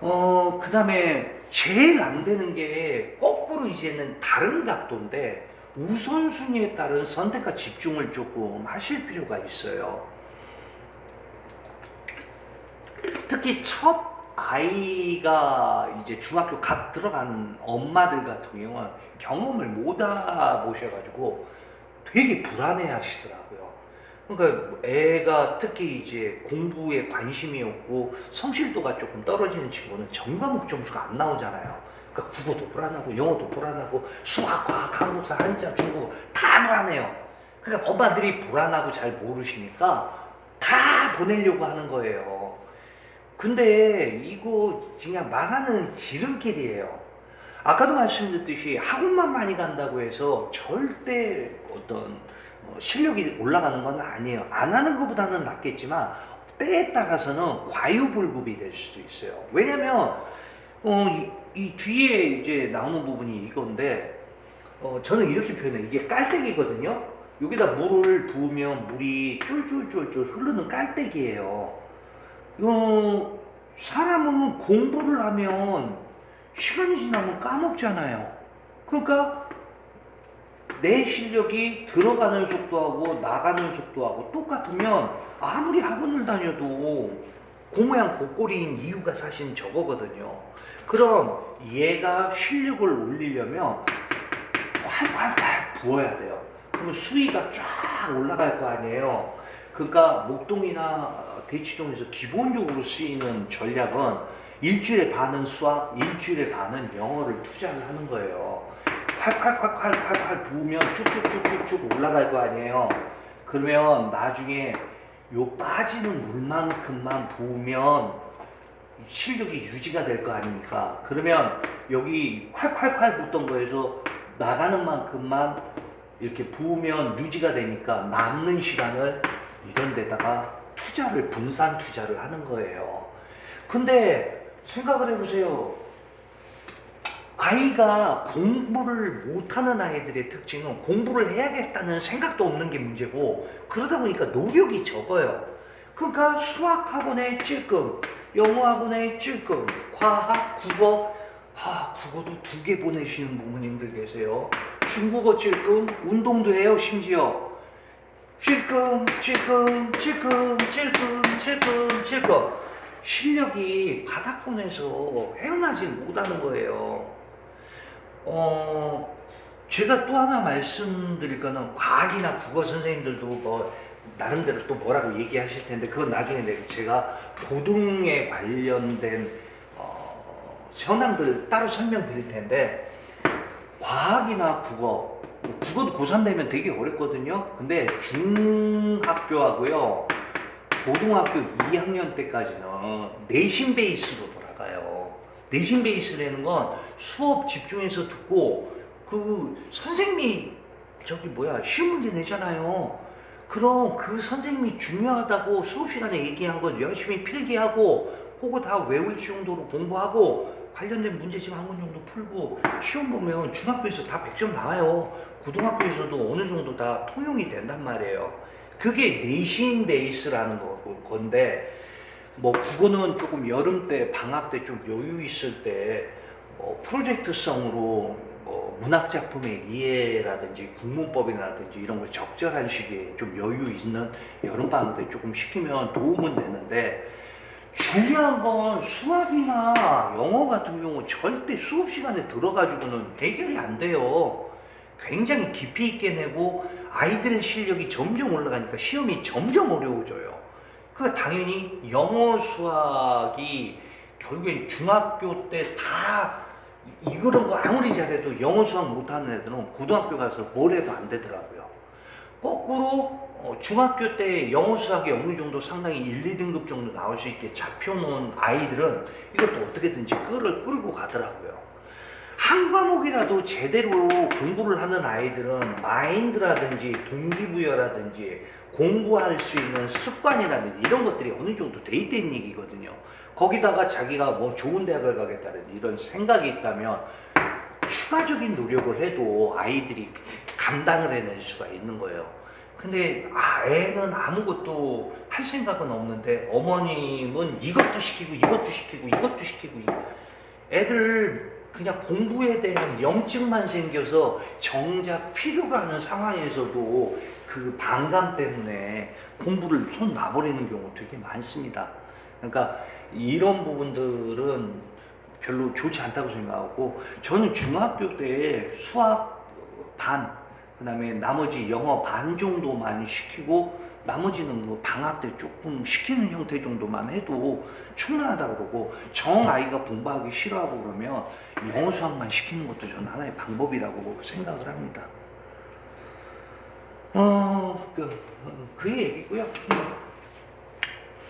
어, 그 다음에 제일 안 되는 게 거꾸로 이제는 다른 각도인데 우선순위에 따른 선택과 집중을 조금 하실 필요가 있어요. 특히 첫 아이가 이제 중학교 갓 들어간 엄마들 같은 경우는 경험을 못 해보셔가지고 되게 불안해 하시더라고요. 그러니까 애가 특히 이제 공부에 관심이 없고 성실도가 조금 떨어지는 친구는 전과목 점수가 안 나오잖아요. 그러니까 국어도 불안하고 영어도 불안하고 수학, 과학, 한국사, 한자, 중국어 다 불안해요. 그러니까 엄마들이 불안하고 잘 모르시니까 다 보내려고 하는 거예요. 근데 이거 그냥 망하는 지름길이에요. 아까도 말씀드렸듯이 학원만 많이 간다고 해서 절대 어떤 어, 실력이 올라가는 건 아니에요. 안 하는 것보다는 낫겠지만 때에 따라서는 과유불급이 될 수도 있어요. 왜냐면 어, 이, 이 뒤에 이제 나오는 부분이 이건데 어, 저는 이렇게 표현해요. 이게 깔때기거든요. 여기다 물을 부으면 물이 쫄쫄쫄쫄 흐르는 깔때기예요. 어, 사람은 공부를 하면 시간이 지나면 까먹잖아요. 그러니까 내 실력이 들어가는 속도하고 나가는 속도하고 똑같으면 아무리 학원을 다녀도 고모양 고꼬리인 이유가 사실 저거거든요. 그럼 얘가 실력을 올리려면 콸콸콸 부어야 돼요. 그러면 수위가 쫙 올라갈 거 아니에요. 그러니까 목동이나 대치동에서 기본적으로 쓰이는 전략은 일주일에 반은 수학, 일주일에 반은 영어를 투자를 하는 거예요. 칼칼칼칼칼칼 부으면 쭉쭉쭉쭉쭉 올라갈 거 아니에요. 그러면 나중에 요 빠지는 물만큼만 부으면 실력이 유지가 될 거 아닙니까? 그러면 여기 콸콸콸 붙던 거에서 나가는 만큼만 이렇게 부으면 유지가 되니까 남는 시간을 이런 데다가 투자를 분산 투자를 하는 거예요. 근데 생각을 해보세요. 아이가 공부를 못하는 아이들의 특징은 공부를 해야겠다는 생각도 없는 게 문제고 그러다 보니까 노력이 적어요. 그러니까 수학 학원에 찔끔, 영어 학원에 찔끔, 과학, 국어, 아 국어도 두 개 보내시는 부모님들 계세요. 중국어 찔끔, 운동도 해요 심지어. 찔끔, 찔끔, 찔끔, 찔끔, 찔끔, 찔끔. 실력이 바닥권에서 헤어나지 못하는 거예요. 어, 제가 또 하나 말씀드릴 거는 과학이나 국어 선생님들도 뭐 나름대로 또 뭐라고 얘기하실 텐데 그건 나중에 제가 고등에 관련된 어, 현황들 따로 설명드릴 텐데 과학이나 국어 국어도 고3 되면 되게 어렵거든요. 근데 중학교하고요 고등학교 2학년 때까지는 내신 베이스로 돌아가요. 내신 베이스라는 건 수업 집중해서 듣고 그 선생님이 저기 뭐야 시험 문제 내잖아요. 그럼 그 선생님이 중요하다고 수업 시간에 얘기한 건 열심히 필기하고 그거 다 외울 정도로 공부하고 관련된 문제집 한 권 정도 풀고 시험 보면 중학교에서 다 100점 나와요. 고등학교에서도 어느 정도 다 통용이 된단 말이에요. 그게 내신 베이스라는 거- 건데 뭐 국어는 조금 여름 때 방학 때 좀 여유 있을 때 뭐 프로젝트성으로 뭐 문학 작품의 이해라든지 국문법이라든지 이런 걸 적절한 시기에 좀 여유 있는 여름 방학 때 조금 시키면 도움은 되는데 중요한 건 수학이나 영어 같은 경우 절대 수업 시간에 들어가지고는 해결이 안 돼요. 굉장히 깊이 있게 내고 아이들의 실력이 점점 올라가니까 시험이 점점 어려워져요. 그 당연히 영어 수학이 결국엔 중학교 때 다 이런 거 아무리 잘해도 영어 수학 못하는 애들은 고등학교 가서 뭘 해도 안 되더라고요. 거꾸로 어, 중학교 때 영어 수학이 어느 정도 상당히 1, 2등급 정도 나올 수 있게 잡혀놓은 아이들은 이것도 어떻게든지 끌을 끌고 가더라고요. 한 과목이라도 제대로 공부를 하는 아이들은 마인드라든지 동기부여라든지 공부할 수 있는 습관이라든지 이런 것들이 어느 정도 돼 있다는 얘기거든요. 거기다가 자기가 뭐 좋은 대학을 가겠다는 이런 생각이 있다면 추가적인 노력을 해도 아이들이 감당을 해낼 수가 있는 거예요. 근데 아 애는 아무것도 할 생각은 없는데 어머님은 이것도 시키고 이것도 시키고 이것도 시키고 이- 애들 그냥 공부에 대한 염증만 생겨서 정작 필요가 하는 상황에서도 그 반감 때문에 공부를 손 놔버리는 경우 되게 많습니다. 그러니까 이런 부분들은 별로 좋지 않다고 생각하고 저는 중학교 때 수학 반 그 다음에 나머지 영어 반 정도만 시키고 나머지는 그 방학 때 조금 시키는 형태 정도만 해도 충분하다 그러고 정 아이가 공부하기 싫어하고 그러면 영어 수학만 시키는 것도 저는 하나의 방법이라고 생각을 합니다. 어, 그, 그 얘기고요.